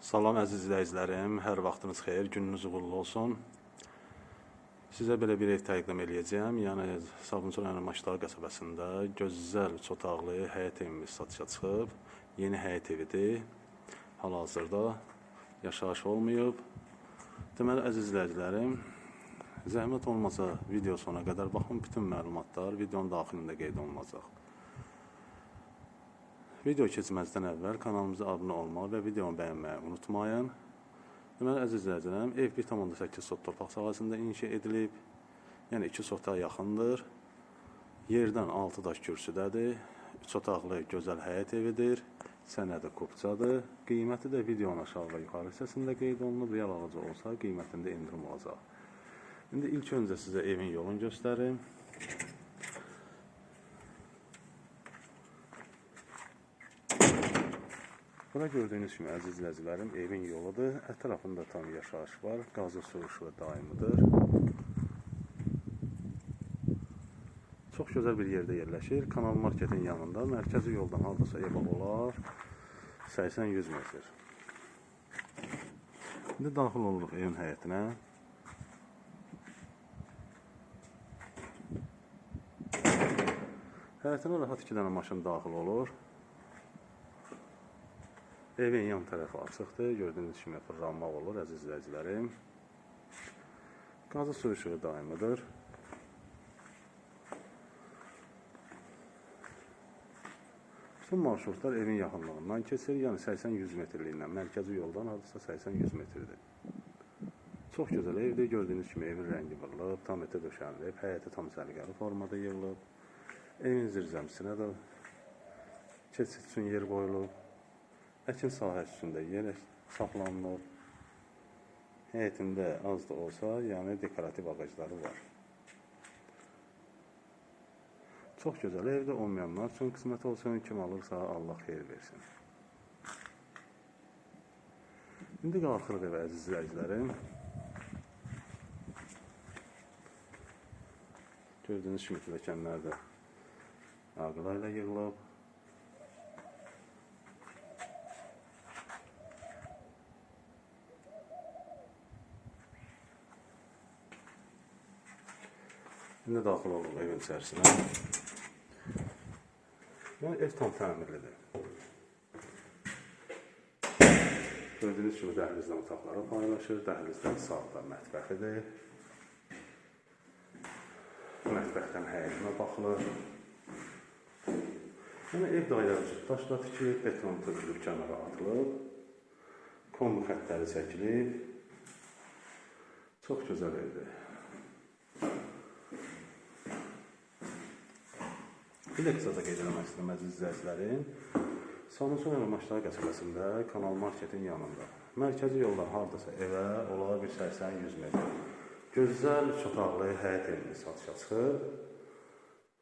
Salam əziz izləyicilərim, hər vaxtınız xeyir, gününüz uğurlu olsun. Sizə belə bir ev təqdim eləyəcəyəm. Yəni Sabunçu rayonu Maşdağ qəsəbəsində gözəl üç otaqlı həyət evimiz satışa çıxıb. Yeni həyət evidir. Hal-hazırda yaşayış olmayıb. Deməli əziz izləyicilərim, zəhmət olmasa video sona qədər baxın, bütün məlumatlar videonun daxilində qeyd olunacaq. Video keçməzdən əvvəl kanalımıza abunə olmağı və videonu bəyənməyi unutmayın. Deməli, əziz izləyicilərim, ev 1,8 sot torpaq sahəsində inşa edilib. Yəni 2 sota yaxındır. Yerdən 6 daş kürsüdədir. 3 otaqlı gözəl həyət evidir. Sənədi kupçadır. Qiyməti də videonun aşağı və yuxarı hissəsində qeyd olunub. Real alıcı olsa qiymətində endirim olacaq. İndi ilk öncə sizə evin yolunu göstərim. Bura gördüyünüz kimi əziz izləyicilərim, evin yoludur. Ətrafında tam yaşayış var. Qazı su işığı daimidir. Çox gözəl bir yerdə yerləşir. Kanal marketin yanında. Mərkəzi yoldan hardasa ev olar 80-100 metr. İndi daxil oluruq evin həyətinə. Həyətinə rahat iki dənə maşın daxil olur. Evin yan tərəfi açıqdır. Gördüyünüz kimi fırlanmaq olur əziz izləyicilərim. Qazı su işığı daimidir. Bütün marşrutlar evin yaxınlığından keçir. Yəni 80-100 metrliyindən, mərkəzi yoldan hardasa 80-100 metrdir. Çox gözəl evdir. Gördüyünüz kimi evin rəngi vurulub, tam etə döşənilib, həyəti tam səliqəli formada yığılıb. Evin zirzəmisinə də keçid üçün yer qoyulub. Əkin sahəsi üstündə yer saxlanılıb. Həyətində az da olsa, yəni dekorativ ağacları var. Çox gözəl evdə olmayanlar üçün qismət olsun, kim alırsa Allah xeyir versin. İndi qalxırıq evə əziz izləyicilərim. Gördüyünüz kimi pilləkənlər də ağılayla yığılıb. İndi daxil oluruq evin içərisinə. Yəni ev tam təmirlidir. Gördüyünüz kimi dəhlizdən otaqlara paylaşır. Dəhlizdən sağda mətbəxidir. Mətbəxdən həyətinə baxılır. Yəni ev dairəsi daşla tikilib, beton tökülüb kənara atılıb. Konlu xəttləri çəkilib. Çox gözəl evdir. Bir də qısaca qeyd eləmək istəyirəm əziz izləyicilərim. Samsun Əməşdar qəsəbəsində Kanal Marketin yanında. Mərkəzi yoldan hardasa evə olar bir 80-100 metr. Gözəl üç otaqlı həyət evimiz satışa çıxıb.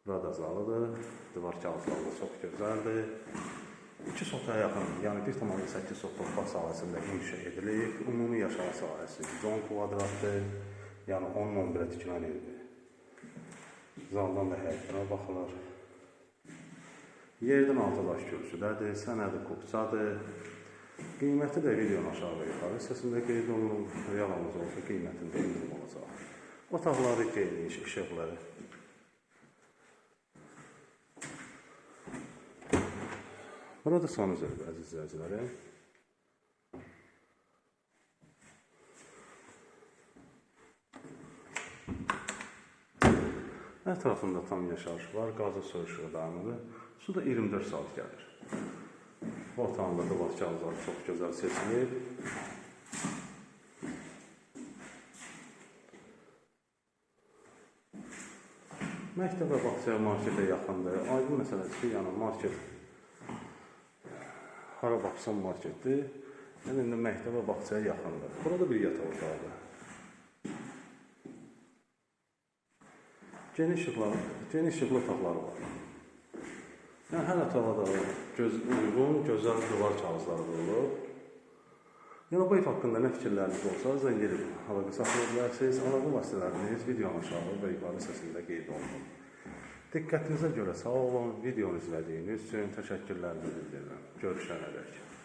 Burada zalıdır. Divar kağızları çox gözəldir. 2 sotaya yaxın, yəni 1,8 sot torpaq sahəsində inşa edilib. Ümumi yaşayış sahəsi 110 kvadratdır. Yəni 10-11-ə tikilən evdir. Zaldan da həyətinə baxılır. Yerdən altı daş kürsüdədir, sənədi kupçadır. Qiyməti də videonun aşağı yuxarı hissəsində qeyd olunub. Yalanız olsa qiymətində indirim olacaq. Otaqları geniş, işıqlı. Burada son üzəri əziz izləyicilərim. Ətrafında tam yaşayış var, qazı işığı daimidir. Su da 24 saat gəlir. Da var kağızları çox gözəl seçilib. Məktəb və bağçaya marketə yaxındır. Aydın məsələdir ki, yəni market hara baxsan marketdir. Yəni indi məktəb və bağçaya yaxındır. Burada bir yataq otağıdır. Geniş işıqlar, geniş işıqlı otaqları var. Yəni hər otağa da göz uyğun, gözəl divar kağızları qoyulub. Yəni bu ev haqqında nə fikirləriniz olsa, zəng edib əlaqə saxlaya bilərsiniz. Əlaqə vasitələriniz videonun aşağı və yuxarı hissəsində qeyd olunub. Diqqətinizə görə sağ olun. Videonu izlədiyiniz üçün təşəkkürlərimi bildirirəm. Görüşənədək.